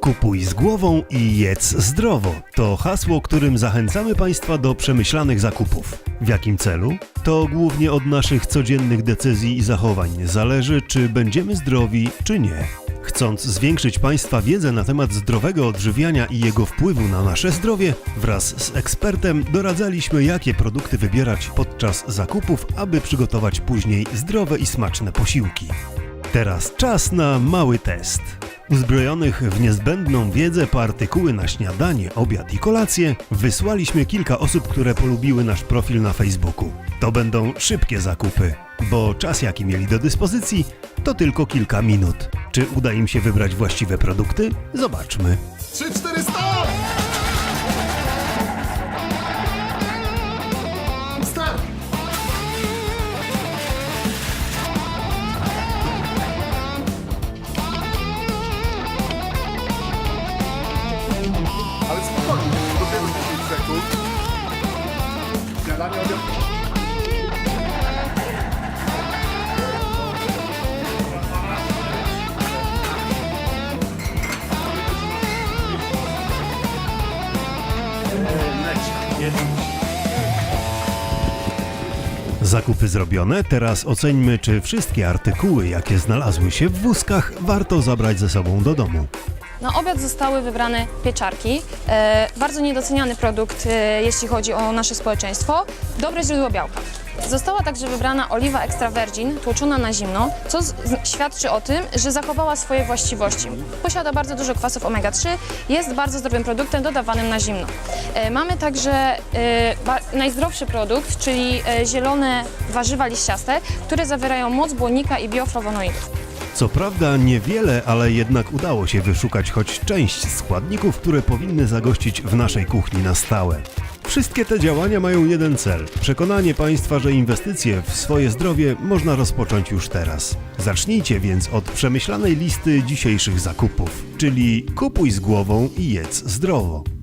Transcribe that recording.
Kupuj z głową i jedz zdrowo. To hasło, którym zachęcamy Państwa do przemyślanych zakupów. W jakim celu? To głównie od naszych codziennych decyzji i zachowań zależy, czy będziemy zdrowi, czy nie. Chcąc zwiększyć Państwa wiedzę na temat zdrowego odżywiania i jego wpływu na nasze zdrowie, wraz z ekspertem doradzaliśmy, jakie produkty wybierać podczas zakupów, aby przygotować później zdrowe i smaczne posiłki. Teraz czas na mały test. Uzbrojonych w niezbędną wiedzę po artykuły na śniadanie, obiad i kolację, wysłaliśmy kilka osób, które polubiły nasz profil na Facebooku. To będą szybkie zakupy, bo czas jaki mieli do dyspozycji to tylko kilka minut. Czy uda im się wybrać właściwe produkty? Zobaczmy. 3, 4, Zakupy zrobione, teraz oceńmy, czy wszystkie artykuły, jakie znalazły się w wózkach, warto zabrać ze sobą do domu. Na obiad zostały wybrane pieczarki. E, bardzo niedoceniany produkt, e, jeśli chodzi o nasze społeczeństwo. Dobre źródło białka. Została także wybrana oliwa extra virgin, tłoczona na zimno, co świadczy o tym, że zachowała swoje właściwości. Posiada bardzo dużo kwasów omega-3, jest bardzo zdrowym produktem dodawanym na zimno. E, mamy także e, najzdrowszy produkt, czyli e, zielone warzywa liściaste, które zawierają moc błonnika i bioflawonoidów. Co prawda niewiele, ale jednak udało się wyszukać choć część składników, które powinny zagościć w naszej kuchni na stałe. Wszystkie te działania mają jeden cel przekonanie Państwa, że inwestycje w swoje zdrowie można rozpocząć już teraz. Zacznijcie więc od przemyślanej listy dzisiejszych zakupów, czyli kupuj z głową i jedz zdrowo.